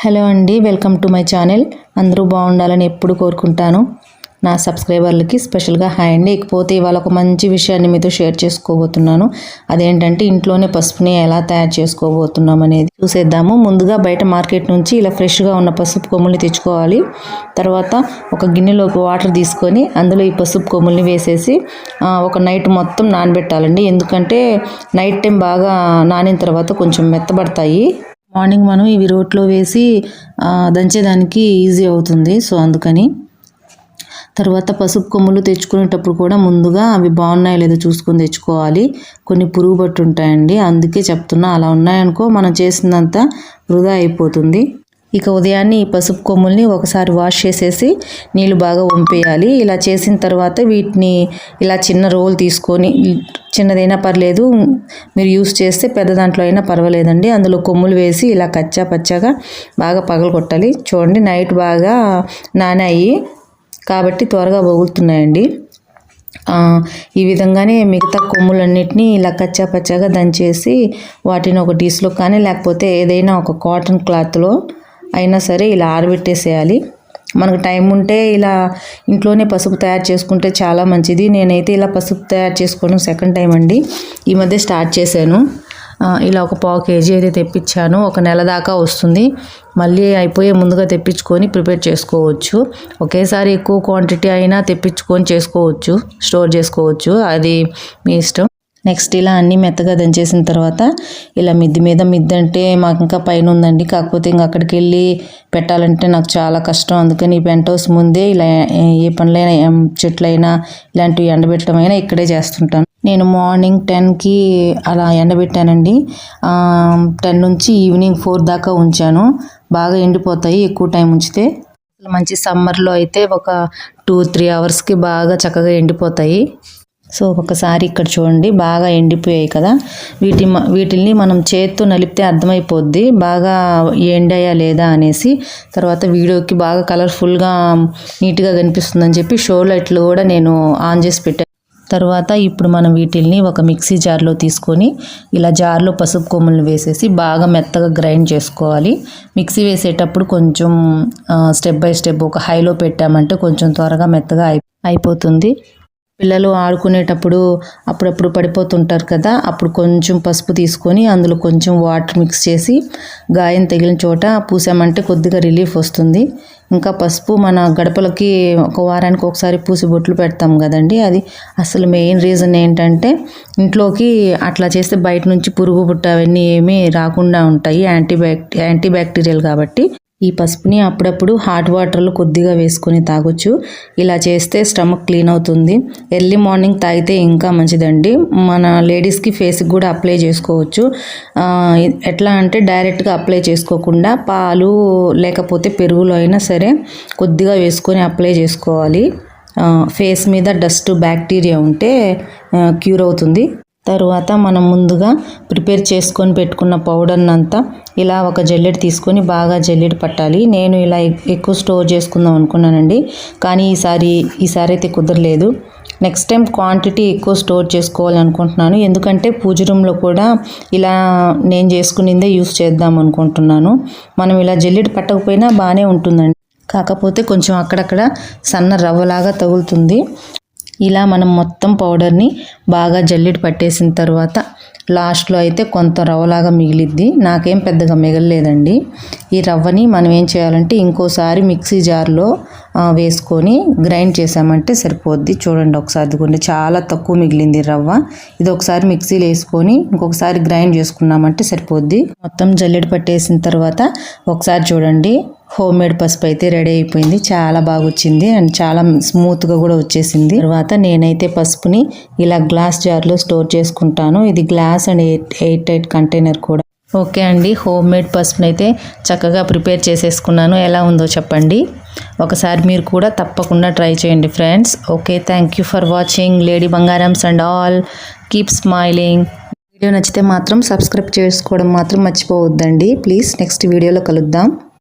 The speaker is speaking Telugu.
హలో అండి వెల్కమ్ టు మై ఛానల్. అందరూ బాగుండాలని ఎప్పుడు కోరుకుంటాను. నా సబ్స్క్రైబర్లకి స్పెషల్గా హాయ్ అండి. ఇకపోతే ఇవాళ ఒక మంచి విషయాన్ని మీతో షేర్ చేసుకోబోతున్నాను. అదేంటంటే ఇంట్లోనే పసుపుని ఎలా తయారు చేసుకోబోతున్నాం అనేది చూసేద్దాము. ముందుగా బయట మార్కెట్ నుంచి ఇలా ఫ్రెష్గా ఉన్న పసుపు కొమ్ముల్ని తెచ్చుకోవాలి. తర్వాత ఒక గిన్నెలోకి వాటర్ తీసుకొని అందులో ఈ పసుపు కొమ్ముల్ని వేసేసి ఒక నైట్ మొత్తం నానబెట్టాలండి. ఎందుకంటే నైట్ టైం బాగా నానిన తర్వాత కొంచెం మెత్తబడతాయి. మార్నింగ్ మనం ఇవి రోట్లో వేసి దంచేదానికి ఈజీ అవుతుంది. సో అందుకని తర్వాత పసుపు కొమ్ములు తెచ్చుకునేటప్పుడు కూడా ముందుగా అవి బాగున్నాయో లేదో చూసుకొని తెచ్చుకోవాలి. కొన్ని పురుగు పట్టు ఉంటాయండి. అందుకే చెప్తున్నా అలా ఉన్నాయనుకో మనం చేసినంత వృధా అయిపోతుంది. ఇక ఉదయాన్నే ఈ పసుపు కొమ్ముల్ని ఒకసారి వాష్ చేసేసి నీళ్ళు బాగా వంపేయాలి. ఇలా చేసిన తర్వాత వీటిని ఇలా చిన్న రోల్ తీసుకొని చిన్నదైనా పర్లేదు మీరు యూస్ చేస్తే పెద్ద దాంట్లో అయినా పర్వాలేదండి. అందులో కొమ్ములు వేసి ఇలా కచ్చా పచ్చాగా బాగా పగలు కొట్టాలి. చూడండి నైట్ బాగా నానాయి. కాబట్టి త్వరగా పొగులుతున్నాయండి ఈ విధంగానే మిగతా కొమ్ములన్నిటినీ ఇలా కచ్చా పచ్చాగా దంచేసి వాటిని ఒక డిష్లో కానీ లేకపోతే ఏదైనా ఒక కాటన్ క్లాత్లో అయినా సరే ఇలా ఆరబెట్టేసేయాలి. మనకు టైం ఉంటే ఇలా ఇంట్లోనే పసుపు తయారు చేసుకుంటే చాలా మంచిది. నేనైతే ఇలా పసుపు తయారు చేసుకోవడం సెకండ్ టైం అండి. ఈ మధ్య స్టార్ట్ చేశాను. ఇలా ఒక పావు కేజీ అయితే తెప్పించాను. ఒక నెల దాకా వస్తుంది. మళ్ళీ అయిపోయే ముందుగా తెప్పించుకొని ప్రిపేర్ చేసుకోవచ్చు. ఒకేసారి ఎక్కువ క్వాంటిటీ అయినా తెప్పించుకొని చేసుకోవచ్చు. స్టోర్ చేసుకోవచ్చు. అది మీ ఇష్టం. నెక్స్ట్ ఇలా అన్నీ మెత్తగా దంచేసిన తర్వాత ఇలా మిద్ది మీద మిద్ది అంటే మాకు ఇంకా పైన ఉందండి. కాకపోతే ఇంక అక్కడికి వెళ్ళి పెట్టాలంటే నాకు చాలా కష్టం. అందుకని ఈ పెంట్ హౌస్ ముందే ఇలా ఏ పనులైనా ఏం చెట్లైనా ఇలాంటివి ఎండబెట్టడం అయినా ఇక్కడే చేస్తుంటాను. నేను మార్నింగ్ టెన్కి అలా ఎండబెట్టానండి. టెన్ నుంచి ఈవినింగ్ ఫోర్ దాకా ఉంచాను. బాగా ఎండిపోతాయి ఎక్కువ టైం ఉంచితే. మంచి సమ్మర్లో అయితే ఒక టూ త్రీ అవర్స్కి బాగా చక్కగా ఎండిపోతాయి. సో ఒకసారి ఇక్కడ చూడండి బాగా ఎండిపోయాయి కదా. వీటి మ- వీటిల్ని మనం చేత్తో నలిపితే అర్థమైపోద్ది బాగా ఎండాయా లేదా అనేసి. తర్వాత వీడియోకి బాగా కలర్ఫుల్గా నీట్గా కనిపిస్తుందని చెప్పి షో లైట్లు కూడా నేను ఆన్ చేసి పెట్టాను తర్వాత ఇప్పుడు మనం వీటిల్ని ఒక మిక్సీ జార్లో తీసుకొని ఇలా జార్లో పసుపు కొమ్ములు వేసేసి బాగా మెత్తగా గ్రైండ్ చేసుకోవాలి. మిక్సీ వేసేటప్పుడు కొంచెం స్టెప్ బై స్టెప్ ఒక హైలో పెట్టామంటే కొంచెం త్వరగా మెత్తగా అయి అయిపోతుంది. పిల్లలు ఆడుకునేటప్పుడు అప్పుడప్పుడు పడిపోతుంటారు కదా అప్పుడు కొంచెం పసుపు తీసుకొని అందులో కొంచెం వాటర్ మిక్స్ చేసి గాయం తగిలిన చోట పూసామంటే కొద్దిగా రిలీఫ్ వస్తుంది. ఇంకా పసుపు మన గడపలకి ఒక వారానికి ఒకసారి పూసి బొట్లు పెడతాం కదండి. అది అసలు మెయిన్ రీజన్ ఏంటంటే ఇంట్లోకి అట్లా చేస్తే బయట నుంచి పురుగు బుట్ట అవన్నీ ఏమీ రాకుండా ఉంటాయి. యాంటీబ్యాక్ యాంటీ బ్యాక్టీరియల్ కాబట్టి. ఈ పసుపుని అప్పుడప్పుడు హాట్ వాటర్లో కొద్దిగా వేసుకొని తాగొచ్చు. ఇలా చేస్తే స్టమక్ క్లీన్ అవుతుంది. ఎర్లీ మార్నింగ్ తాగితే ఇంకా మంచిదండి. మన లేడీస్కి ఫేస్కి కూడా అప్లై చేసుకోవచ్చు. ఎట్లా అంటే డైరెక్ట్గా అప్లై చేసుకోకుండా పాలు లేకపోతే పెరుగులో అయినా సరే కొద్దిగా వేసుకొని అప్లై చేసుకోవాలి. ఫేస్ మీద డస్ట్ బ్యాక్టీరియా ఉంటే క్యూర్ అవుతుంది. తరువాత మనం ముందుగా ప్రిపేర్ చేసుకొని పెట్టుకున్న పౌడర్ని అంతా ఇలా ఒక జల్లెడ తీసుకొని బాగా జల్లెడ పట్టాలి. నేను ఇలా ఎక్కువ స్టోర్ చేసుకుందాం అనుకున్నానండి. కానీ ఈసారి ఈసారి అయితే కుదరలేదు. నెక్స్ట్ టైం క్వాంటిటీ ఎక్కువ స్టోర్ చేసుకోవాలనుకుంటున్నాను. ఎందుకంటే పూజ రూమ్లో కూడా ఇలా నేను చేసుకునిందే యూస్ చేద్దాం అనుకుంటున్నాను. మనం ఇలా జల్లెడ పట్టకపోయినా బాగానే ఉంటుందండి. కాకపోతే కొంచెం అక్కడక్కడ సన్న రవ్వలాగా తగులుతుంది. ఇలా మనం మొత్తం పౌడర్ని బాగా జల్లెడ పట్టేసిన తర్వాత లాస్ట్లో అయితే కొంత రవ్వలాగా మిగిలిద్ది. నాకేం పెద్దగా మిగలలేదండి. ఈ రవ్వని మనం ఏం చేయాలంటే ఇంకోసారి మిక్సీ జార్లో వేసుకొని గ్రైండ్ చేసామంటే సరిపోద్ది. చూడండి ఒకసారి ఇదిగోండి చాలా తక్కువ మిగిలింది రవ్వ. ఇది ఒకసారి మిక్సీలో వేసుకొని ఇంకొకసారి గ్రైండ్ చేసుకున్నామంటే సరిపోద్ది. మొత్తం జల్లెడ పట్టేసిన తర్వాత ఒకసారి చూడండి. హోమ్ మేడ్ పసుపు అయితే రెడీ అయిపోయింది. చాలా బాగా వచ్చింది అండ్ చాలా స్మూత్గా కూడా వచ్చేసింది. తర్వాత నేనైతే పసుపుని ఇలా గ్లాస్ జార్లో స్టోర్ చేసుకుంటాను. ఇది glass and eight eight eight container కూడా. ఓకే అండి హోమ్ మేడ్ పసుపుని అయితే చక్కగా ప్రిపేర్ చేసేసుకున్నాను. ఎలా ఉందో చెప్పండి. ఒకసారి మీరు కూడా తప్పకుండా ట్రై చేయండి friends. Okay thank you for watching. Lady బంగారమ్స్ and all keep smiling. Video నచ్చితే మాత్రం సబ్స్క్రైబ్ చేసుకోవడం మాత్రం మర్చిపోవద్దండి. ప్లీజ్ నెక్స్ట్ వీడియోలో కలుద్దాం.